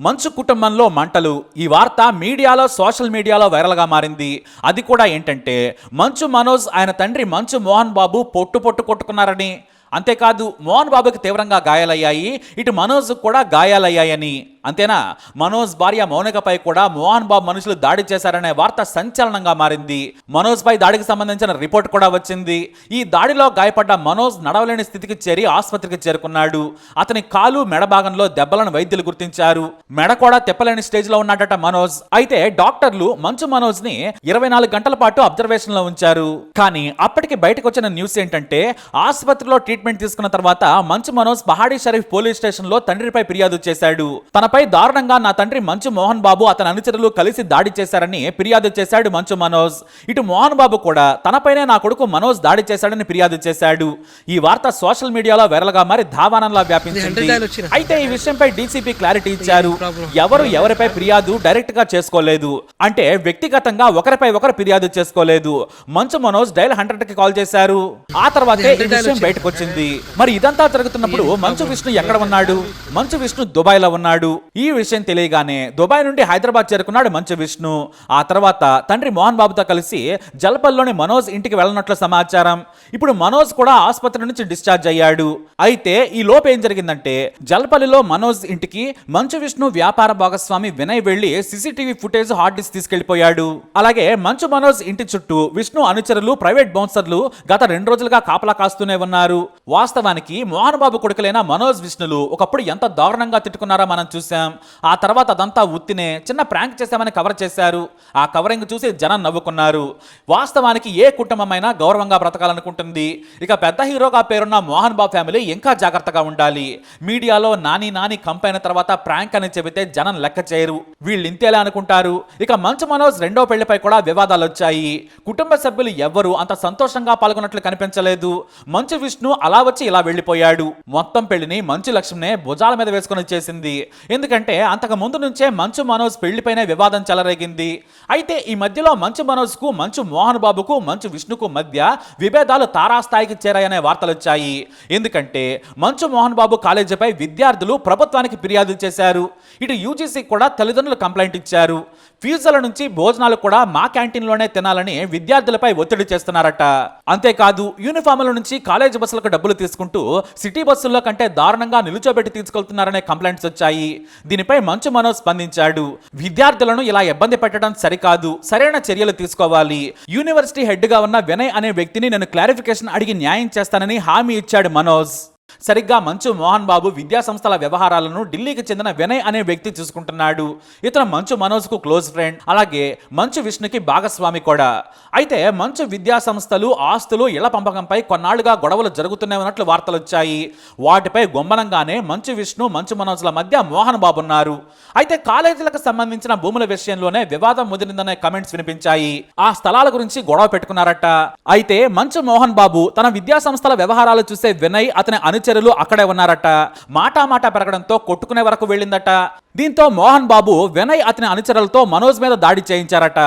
మంచు కుటుంబంలో మంటలు. ఈ వార్త మీడియాలో సోషల్ మీడియాలో వైరల్గా మారింది. అది కూడా ఏంటంటే మంచు మనోజ్ ఆయన తండ్రి మంచు మోహన్ బాబు పొట్టు పొట్టు కొట్టుకున్నారని. అంతేకాదు మోహన్ బాబుకి తీవ్రంగా గాయాలయ్యాయి. ఇటు మనోజ్ కూడా గాయాలయ్యాయని. అంతేనా? మనోజ్ భార్య మౌనికపై కూడా మోహన్ బాబు మనుషులు దాడి చేశారనే వార్త సంచలనంగా మారింది. మనోజ్ పై దాడికి సంబంధించిన రిపోర్ట్ కూడా వచ్చింది. ఈ దాడిలో గాయపడ్డ మనోజ్ నడవలేని స్థితికి చేరి ఆసుపత్రికి చేరుకున్నాడు. అతని కాలు మెడ భాగంలో దెబ్బలను వైద్యులు గుర్తించారు. మెడ కూడా తెప్పలేని స్టేజ్లో ఉన్నాడట మనోజ్. అయితే డాక్టర్లు మంచు మనోజ్ని ఇరవై నాలుగు గంటల పాటు అబ్జర్వేషన్లో ఉంచారు. కానీ అప్పటికి బయటకు వచ్చిన న్యూస్ ఏంటంటే ఆసుపత్రిలో ట్రీట్మెంట్ తీసుకున్న తర్వాత మంచు మనోజ్ పహాడీ షరీఫ్ పోలీస్ స్టేషన్లో తండ్రిపై ఫిర్యాదు చేశాడు. తనపై దారుణంగా నా తండ్రి మంచు మోహన్ బాబు అతని అనుచరులు కలిసి దాడి చేశారని ఫిర్యాదు చేశాడు మంచు మనోజ్. ఇటు మోహన్ బాబు కూడా తనపైనే నా కొడుకు మనోజ్ దాడి చేశాడని ఫిర్యాదు చేశాడు. ఈ వార్త సోషల్ మీడియాలో వైరల్గా మరి ధావానంలా వ్యాపించింది. అయితే ఈ విషయంపై డీసీపీ క్లారిటీ ఇచ్చారు. ఎవరు ఎవరిపై ఫిర్యాదు డైరెక్ట్గా చేసుకోలేదు. అంటే వ్యక్తిగతంగా ఒకరిపై ఒకరు ఫిర్యాదు చేసుకోలేదు. మంచు మనోజ్ డైల్ హండ్రెడ్కి కాల్ చేశారు. ఆ తర్వాతే ఈ విషయం బయటకు వచ్చింది. మరి ఇదంతా జరుగుతున్నప్పుడు మంచు విష్ణు ఎక్కడ ఉన్నాడు? మంచు విష్ణు దుబాయ్లో ఉన్నాడు. ఈ విషయం తెలియగానే దుబాయ్ నుండి హైదరాబాద్ చేరుకున్నాడు మంచు విష్ణు. ఆ తర్వాత తండ్రి మోహన్ బాబుతో కలిసి జల్పల్లోని మనోజ్ ఇంటికి వెళ్ళనట్లు సమాచారం. ఇప్పుడు మనోజ్ కూడా ఆసుపత్రి నుంచి డిశ్చార్జ్ అయ్యాడు. అయితే ఈ లోపు ఏం జరిగిందంటే జల్పల్లిలో మనోజ్ ఇంటికి మంచు విష్ణు వ్యాపార భాగస్వామి వినయ్ వెళ్ళి సీసీటీవీ ఫుటేజ్ హార్డ్ డిస్క్ తీసుకెళ్ళిపోయాడు అలాగే మంచు మనోజ్ ఇంటి చుట్టూ విష్ణు అనుచరులు ప్రైవేట్ బౌన్సర్లు గత రెండు రోజులుగా కాపలా కాస్తూనే ఉన్నారు. వాస్తవానికి మోహన్ బాబు కొడుకులైన మనోజ్ విష్ణులు ఒకప్పుడు ఎంత దారుణంగా తిట్టుకున్నారో మనం చూసాం ఆ తర్వాత అదంతా ఉత్తినే చిన్న ప్రాంక్ చేశామని కవర్ చేశారు. ఆ కవరింగ్ చూసి జనం నవ్వుకున్నారు. వాస్తవానికి ఏ కుటుంబమైనా గౌరవంగా బ్రతకాలనుకుంటుంది. ఇక పెద్ద హీరోగా పేరున్న మోహన్ బాబు ఫ్యామిలీ ఇంకా జాగ్రత్తగా ఉండాలి. మీడియాలో నాని నాని కంపైన తర్వాత ప్రాంక్ అని చెబితే జనం లెక్క చేయరు. వీళ్ళు ఇంతేలా అనుకుంటారు. ఇక మంచు మనోజ్ రెండో పెళ్ళిపై కూడా వివాదాలు వచ్చాయి కుటుంబ సభ్యులు ఎవ్వరూ అంత సంతోషంగా పాల్గొన్నట్లు కనిపించలేదు. మంచు విష్ణు అలా వచ్చి ఇలా వెళ్ళిపోయాడు. మొత్తం పెళ్ళిని మంచు లక్ష్మినే భుజాల మీద వేసుకొని చేసింది. ఎందుకంటే అంతకు ముందు నుంచే మంచు మనోజ్ పెళ్ళిపైనే వివాదం చెలరేగింది. అయితే ఈ మధ్యలో మంచు మనోజ్కు మంచు మోహన్ బాబుకు మంచు విష్ణుకు మధ్య విభేదాలు తారాస్థాయికి చేరాయనే వార్తలు వచ్చాయి ఎందుకంటే మంచు మోహన్ బాబు కాలేజీపై విద్యార్థులు ప్రభుత్వానికి ఫిర్యాదు చేశారు. ఇటు యూజీసీ కూడా తల్లిదండ్రులు కంప్లైంట్ ఇచ్చారు. ఫీజుల నుంచి భోజనాలు కూడా మా క్యాంటీన్లోనే తినాలని విద్యార్థులపై ఒత్తిడి చేస్తున్నారట. అంతేకాదు యూనిఫామ్ల నుంచి కాలేజ్ బస్సులకు డబ్బులు తీసుకుంటూ సిటీ బస్సుల్లో కంటే దారుణంగా నిలుచోబెట్టి తీసుకెళ్తున్నారనే కంప్లైంట్స్ వచ్చాయి. దీనిపై మంచు మనోజ్ స్పందించాడు. విద్యార్థులను ఇలా ఇబ్బంది పెట్టడం సరికాదు సరైన చర్యలు తీసుకోవాలి. యూనివర్సిటీ హెడ్గా ఉన్న వినయ్ అనే వ్యక్తిని నేను క్లారిఫికేషన్ అడిగి న్యాయం చేస్తానని హామీ ఇచ్చాడు మనోజ్. సరిగ్గా మంచు మోహన్ బాబు విద్యా సంస్థల వ్యవహారాలను ఢిల్లీకి చెందిన వినయ్ అనే వ్యక్తి చూసుకుంటున్నాడు. ఇతను మంచు మనోజ్కు క్లోజ్ ఫ్రెండ్ అలాగే మంచు విష్ణుకి భాగస్వామి కూడా. అయితే మంచు విద్యా సంస్థలు ఆస్తులు ఇళ్ళ పంపకంపై కొన్నాళ్ళుగా గొడవలు జరుగుతూనే ఉన్నట్లు వార్తలు వచ్చాయి. వాటిపై గుమ్మనంగానే మంచు విష్ణు మంచు మనోజ్ల మధ్య మోహన్ బాబు ఉన్నారు. అయితే కాలేజీలకు సంబంధించిన భూముల విషయంలోనే వివాదం ముదిరిందనే కమెంట్స్ వినిపించాయి. ఆ స్థలాల గురించి గొడవ పెట్టుకున్నారట. అయితే మంచు మోహన్ బాబు తన విద్యా సంస్థల వ్యవహారాలు చూసే వినయ్ అతని అనుచరులు అక్కడే ఉన్నారట. మాటామాట పెరగడంతో కొట్టుకునే వరకు వెళ్ళిందట. దీంతో మోహన్ బాబు వినయ్ అతని అనుచరులతో మనోజ్ మీద దాడి చేయించారట.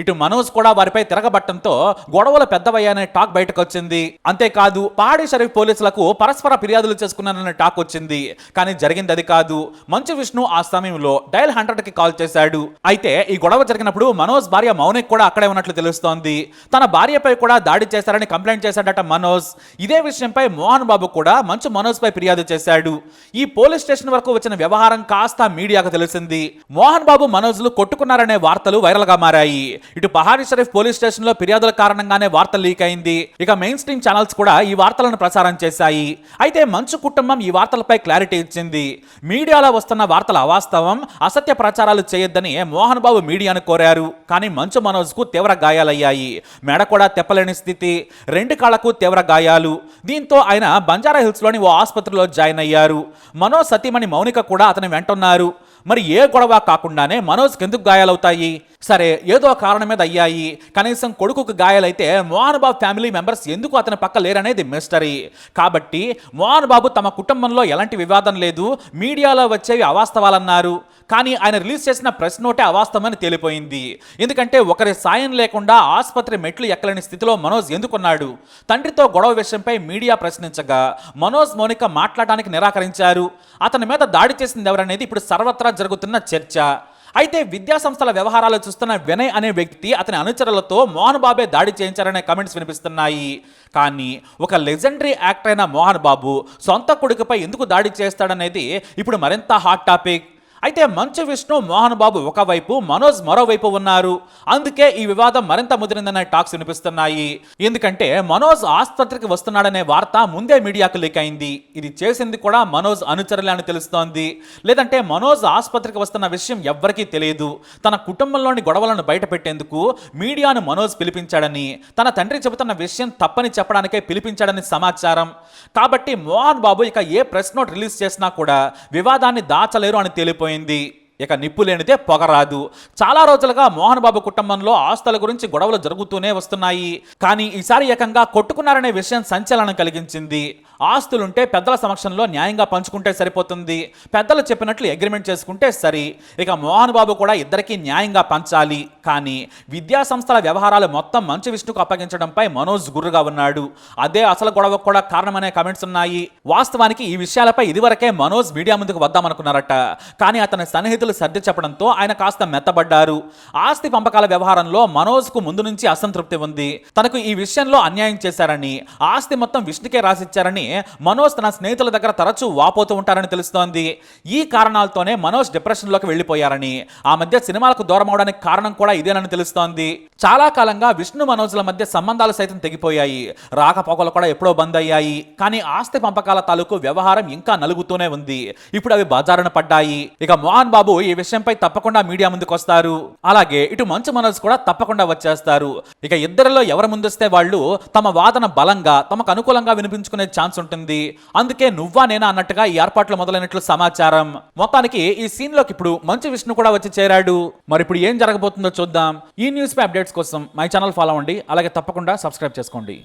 ఇటు మనోజ్ కూడా వారిపై తిరగబట్టంతో గొడవలు పెద్దవయ్యానే టాక్ బయటకు వచ్చింది అంతేకాదు పాడి షరీఫ్ పోలీసులకు పరస్పర ఫిర్యాదులు చేసుకున్నాననే టాక్ వచ్చింది. కానీ జరిగింది అది కాదు. మంచు విష్ణు ఆ సమయంలో డైల్ హండ్రెడ్కి కాల్ చేశాడు. అయితే ఈ గొడవ జరిగినప్పుడు మనోజ్ భార్య మౌనిక్ కూడా అక్కడే ఉన్నట్లు తెలుస్తోంది. తన భార్యపై కూడా దాడి చేశారని కంప్లైంట్ చేశాడట మనోజ్. ఇదే విషయంపై మోహన్ బాబు కూడా మంచు మనోజ్ పై ఫిర్యాదు చేశాడు. ఈ పోలీస్ స్టేషన్ వరకు వచ్చిన వ్యవహారం కాస్త మీడియాకు తెలిసింది. మోహన్ బాబు మనోజ్లు కొట్టుకున్నారనే వార్తలు వైరల్గా మారాయి. ఇటు పహారీ షరీఫ్ పోలీస్ స్టేషన్లో ఫిర్యాదుల కారణంగానే వార్త లీక్ అయింది. ఇక మెయిన్ స్ట్రీమ్ ఛానల్స్ కూడా ఈ వార్తలను ప్రసారం చేశాయి. అయితే మంచు కుటుంబం ఈ వార్తలపై క్లారిటీ ఇచ్చింది. మీడియాలో వస్తున్న వార్తల అవాస్తవం అసత్య ప్రచారాలు చేయొద్దని మోహన్ బాబు మీడియాను కోరారు. కానీ మంచు మనోజ్కు తీవ్ర గాయాలయ్యాయి. మెడ కూడా తెప్పలేని స్థితి రెండు కాళ్ళకు తీవ్ర గాయాలు. దీంతో ఆయన బంజారా హిల్స్లోని ఓ ఆసుపత్రిలో జాయిన్ అయ్యారు. మనోజ్ సతీమణి మౌనిక కూడా అతని వెంటున్నారు. మరి ఏ గొడవ కాకుండానే మనోజ్కి ఎందుకు గాయాలవుతాయి? సరే ఏదో కారణం మీద అయ్యాయి. కనీసం కొడుకుకు గాయాలైతే మోహన్ బాబు ఫ్యామిలీ మెంబర్స్ ఎందుకు అతని పక్క లేరనేది మిస్టరీ కాబట్టి మోహన్ బాబు తమ కుటుంబంలో ఎలాంటి వివాదం లేదు. మీడియాలో వచ్చేవి అవాస్తవాలన్నారు. కానీ ఆయన రిలీజ్ చేసిన ప్రెస్ నోటే అవాస్తవమని తేలిపోయింది. ఎందుకంటే ఒకరి సాయం లేకుండా ఆసుపత్రి మెట్లు ఎక్కలేని స్థితిలో మనోజ్ ఎందుకున్నాడు? తండ్రితో గొడవ విషయంపై మీడియా ప్రశ్నించగా మనోజ్ మౌనిక మాట్లాడడానికి నిరాకరించారు. అతని మీద దాడి చేసింది ఎవరనేది ఇప్పుడు సర్వత్రా జరుగుతున్న చర్చ. అయితే విద్యా సంస్థల వ్యవహారాలు చూస్తున్న వినయ్ అనే వ్యక్తి అతని అనుచరులతో మోహన్ బాబే దాడి చేయించారనే కమెంట్స్ వినిపిస్తున్నాయి. కానీ ఒక లెజెండరీ యాక్టర్ అయిన మోహన్ బాబు సొంత కొడుకుపై ఎందుకు దాడి చేస్తాడనేది ఇప్పుడు మరింత హాట్ టాపిక్. అయితే మంచు విష్ణు మోహన్ బాబు ఒకవైపు మనోజ్ మరోవైపు ఉన్నారు. అందుకే ఈ వివాదం మరింత ముదిరిందనే టాక్స్ వినిపిస్తున్నాయి. ఎందుకంటే మనోజ్ ఆసుపత్రికి వస్తున్నాడనే వార్త ముందే మీడియాకు లీక్ అయింది. ఇది చేసింది కూడా మనోజ్ అనుచరులే అని తెలుస్తోంది. లేదంటే మనోజ్ ఆసుపత్రికి వస్తున్న విషయం ఎవ్వరికీ తెలియదు. తన కుటుంబంలోని గొడవలను బయటపెట్టేందుకు మీడియాను మనోజ్ పిలిపించాడని తన తండ్రి చెబుతున్న విషయం తప్పని చెప్పడానికే పిలిపించాడని సమాచారం. కాబట్టి మోహన్ బాబు ఇక ఏ ప్రెస్ నోట్ రిలీజ్ చేసినా కూడా వివాదాన్ని దాచలేరు అని తేలిపోయింది. ఇక నిప్పు లేనిదే పొగరాదు చాలా రోజులుగా మోహన్ బాబు కుటుంబంలో ఆస్తుల గురించి గొడవలు జరుగుతూనే వస్తున్నాయి. కానీ ఈసారి ఏకంగా కొట్టుకున్నారనే విషయం సంచలనం కలిగించింది. ఆస్తులుంటే పెద్దల సమక్షంలో న్యాయంగా పంచుకుంటే సరిపోతుంది. పెద్దలు చెప్పినట్లు అగ్రిమెంట్ చేసుకుంటే సరి. ఇక మోహన్ బాబు కూడా ఇద్దరికీ న్యాయంగా పంచాలి. కానీ విద్యా సంస్థల వ్యవహారాలు మొత్తం మంచి విష్ణుకు అప్పగించడంపై మనోజ్ గుర్రుగా ఉన్నాడు. అదే అసలు గొడవకు కూడా కారణమనే కమెంట్స్ ఉన్నాయి. వాస్తవానికి ఈ విషయాలపై ఇదివరకే మనోజ్ మీడియా ముందుకు వద్దామనుకున్నారట. కానీ అతని సన్నిహితులు సర్ది చెప్పడంతో ఆయన కాస్త మెత్తబడ్డారు. ఆస్తి పంపకాల వ్యవహారంలో మనోజ్కు ముందు నుంచి అసంతృప్తి ఉంది. తనకు ఈ విషయంలో అన్యాయం చేశారని ఆస్తి మొత్తం విష్ణుకే రాసిచ్చారని మనోజ్ తన స్నేహితుల దగ్గర తరచూ వాపోతూ ఉంటారని తెలుస్తోంది. ఈ కారణాలతోనే మనోజ్ డిప్రెషన్లోకి వెళ్ళిపోయారని. ఆ మధ్య సినిమాలకు దూరం అవడానికి కారణం కూడా ఇదేనని తెలుస్తోంది. చాలా కాలంగా విష్ణు మనోజ్ల మధ్య సంబంధాలు సైతం తెగిపోయాయి. రాకపోకలు కూడా ఎప్పుడో బంద్ అయ్యాయి. కానీ ఆస్తి పంపకాల తాలూకు వ్యవహారం ఇంకా నలుగుతూనే ఉంది. ఇప్పుడు అవి బజారున పడ్డాయి. ఇక మోహన్ బాబు ఈ విషయంపై తప్పకుండా మీడియా ముందుకు వస్తారు అలాగే ఇటు మంచు మనోజ్ కూడా తప్పకుండా వచ్చేస్తారు. ఇక ఇద్దరిలో ఎవరు ముందొస్తే వాళ్ళు తమ వాదన బలంగా తమకు అనుకూలంగా వినిపించుకునే ఛాన్స్ ఉంటుంది. అందుకే నువ్వా నేనా అన్నట్టుగా ఈ ఏర్పాట్లు మొదలైనట్లు సమాచారం. మొత్తానికి ఈ సీన్లోకి ఇప్పుడు మంచి విష్ణు కూడా వచ్చి చేరాడు. మరి ఇప్పుడు ఏం జరగబోతుందో చూద్దాం. ఈ న్యూస్ పై అప్డేట్స్ కోసం మై ఛానల్ ఫాలో అవ్వండి. అలాగే తప్పకుండా సబ్స్క్రైబ్ చేసుకోండి.